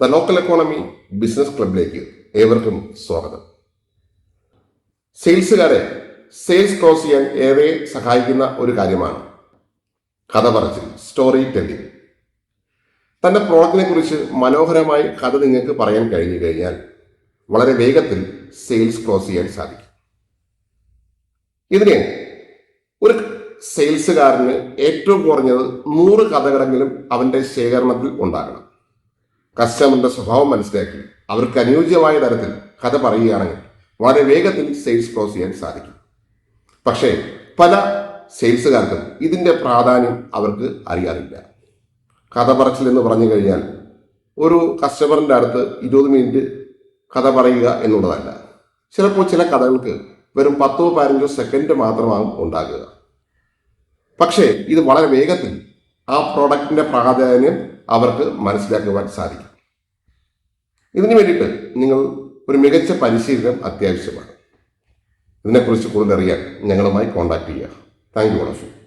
The local economy business ക്ലബിലേക്ക് ഏവർക്കും സ്വാഗതം. സെയിൽസുകാരെ സെയിൽസ് ക്ലോസ് ചെയ്യാൻ ഏറെ സഹായിക്കുന്ന ഒരു കാര്യമാണ് കഥ പറച്ചിൽ സ്റ്റോറി ടെല്ലിംഗ് തന്റെ പ്രോഡക്റ്റിനെ കുറിച്ച് മനോഹരമായി കഥ നിങ്ങൾക്ക് പറയാൻ കഴിഞ്ഞു കഴിഞ്ഞാൽ വളരെ വേഗത്തിൽ സെയിൽസ് ക്ലോസ് ചെയ്യാൻ സാധിക്കും. ഇതിനെ ഒരു സെയിൽസുകാരന് ഏറ്റവും കുറഞ്ഞത് നൂറ് കഥകളെങ്കിലും അവന്റെ ശേഖരണത്തിൽ ഉണ്ടാകണം. കസ്റ്റമറിന്റെ സ്വഭാവം മനസ്സിലാക്കി. അവർക്ക് അനുയോജ്യമായ തരത്തിൽ കഥ പറയുകയാണെങ്കിൽ വളരെ വേഗത്തിൽ സെയിൽസ് ക്ലോസ് ചെയ്യാൻ സാധിക്കും. പക്ഷേ പല സെയിൽസുകാർക്കും ഇതിന്റെ പ്രാധാന്യം അവർക്ക് അറിയാറില്ല. കഥ പറച്ചിൽ എന്ന് പറഞ്ഞു കഴിഞ്ഞാൽ ഒരു കസ്റ്റമറിന്റെ അടുത്ത് ഇരുപത് മിനിറ്റ് കഥ പറയുക എന്നുള്ളതല്ല. ചിലപ്പോൾ ചില കഥകൾക്ക് വെറും പത്തോ പതിനഞ്ചോ സെക്കൻഡ് മാത്രമാകും ഉണ്ടാകുക. പക്ഷേ ഇത് വളരെ വേഗത്തിൽ ആ പ്രോഡക്റ്റിന്റെ പ്രാധാന്യം അവർക്ക് മനസ്സിലാക്കുവാൻ സാധിക്കും. ഇതിനു വേണ്ടിയിട്ട് നിങ്ങൾ ഒരു മികച്ച പരിശീലനം അത്യാവശ്യമാണ്. ഇതിനെക്കുറിച്ച് കൂടുതലറിയാൻ ഞങ്ങളുമായി കോൺടാക്ട് ചെയ്യുക. Thank you U